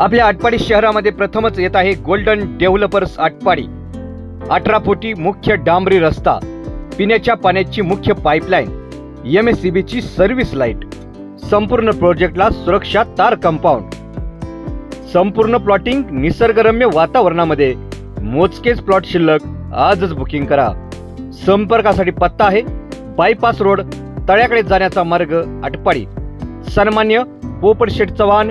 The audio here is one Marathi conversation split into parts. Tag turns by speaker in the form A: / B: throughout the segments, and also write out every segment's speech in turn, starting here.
A: आपल्या आटपाडी शहरामध्ये प्रथमच येत आहे गोल्डन डेव्हलपर्स आटपाडी. अठरा फुटी मुख्य डांबरी रस्ता पिण्याच्या पाण्याची मुख्य पाईपलाईन एम एस सी बीची सर्व्हिस लाइट संपूर्ण प्रोजेक्टला सुरक्षा तार कंपाऊंड. संपूर्ण प्लॉटिंग निसर्गरम्य वातावरणामध्ये. मोजकेच प्लॉट शिल्लक आजच बुकिंग करा. संपर्कासाठी पत्ता आहे बायपास रोड तळ्याकडे जाण्याचा मार्ग आटपाडी. सन्मान्य पोपट चव्हाण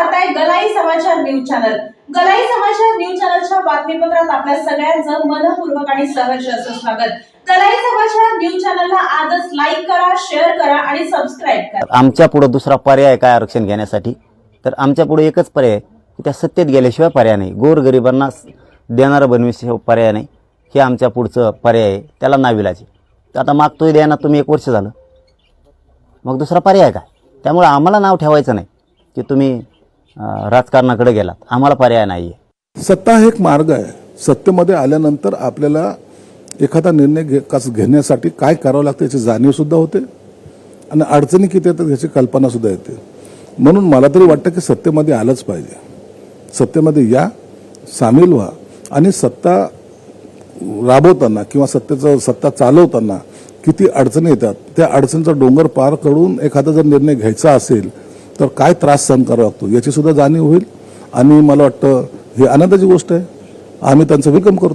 B: पाहताय गलाई समाचार न्यूज चॅनल. गलाई समाचार न्यूज चॅनलच्या बातमीपत्रात आपल्या सगळ्यांचं मनपूर्वक आणि सहर्ष असं स्वागत. गलाई समाचार न्यूज चॅनलला आजच लाईक करा शेअर करा आणि सबस्क्राईब करा.
C: आमच्या पुढे दुसरा पर्याय काय आरक्षण घेण्यासाठी? तर आमच्या पुढे एकच पर्याय की त्या सत्तेत गेल्याशिवाय पर्याय नाही. गोरगरिबांना देणारं बनविशिवाय पर्याय नाही. हे आमच्या पुढचं पर्याय आहे. त्याला नाविलाचे आता मागतोय द्या ना तुम्ही एक वर्ष झालं. मग दुसरा पर्याय काय? त्यामुळे आम्हाला नाव ठेवायचं नाही की तुम्ही राजकारणाकडे गेलात. आम्हाला पर्याय नाही आहे
D: सत्ता हा एक मार्ग आहे. सत्तेमध्ये आल्यानंतर आपल्याला एखादा निर्णय घे कस घेण्यासाठी काय करावं लागतं याची जाणीव सुद्धा होते आणि अडचणी किती येतात याची कल्पना सुद्धा येते. म्हणून मला तरी वाटतं की सत्तेमध्ये आलंच पाहिजे. सत्तेमध्ये या सामील व्हा आणि सत्ता राबवताना किंवा सत्तेचं सत्ता चालवताना किती अडचणी येतात त्या अडचणीचा डोंगर पार करून एखादा जर निर्णय घ्यायचा असेल तर काय त्रास सहन करावा लागतो? याची सुद्धा जाणीव होईल. आणि मला वाटतं ही आनंदाची गोष्ट आहे. आम्ही त्यांचं वेलकम करतो.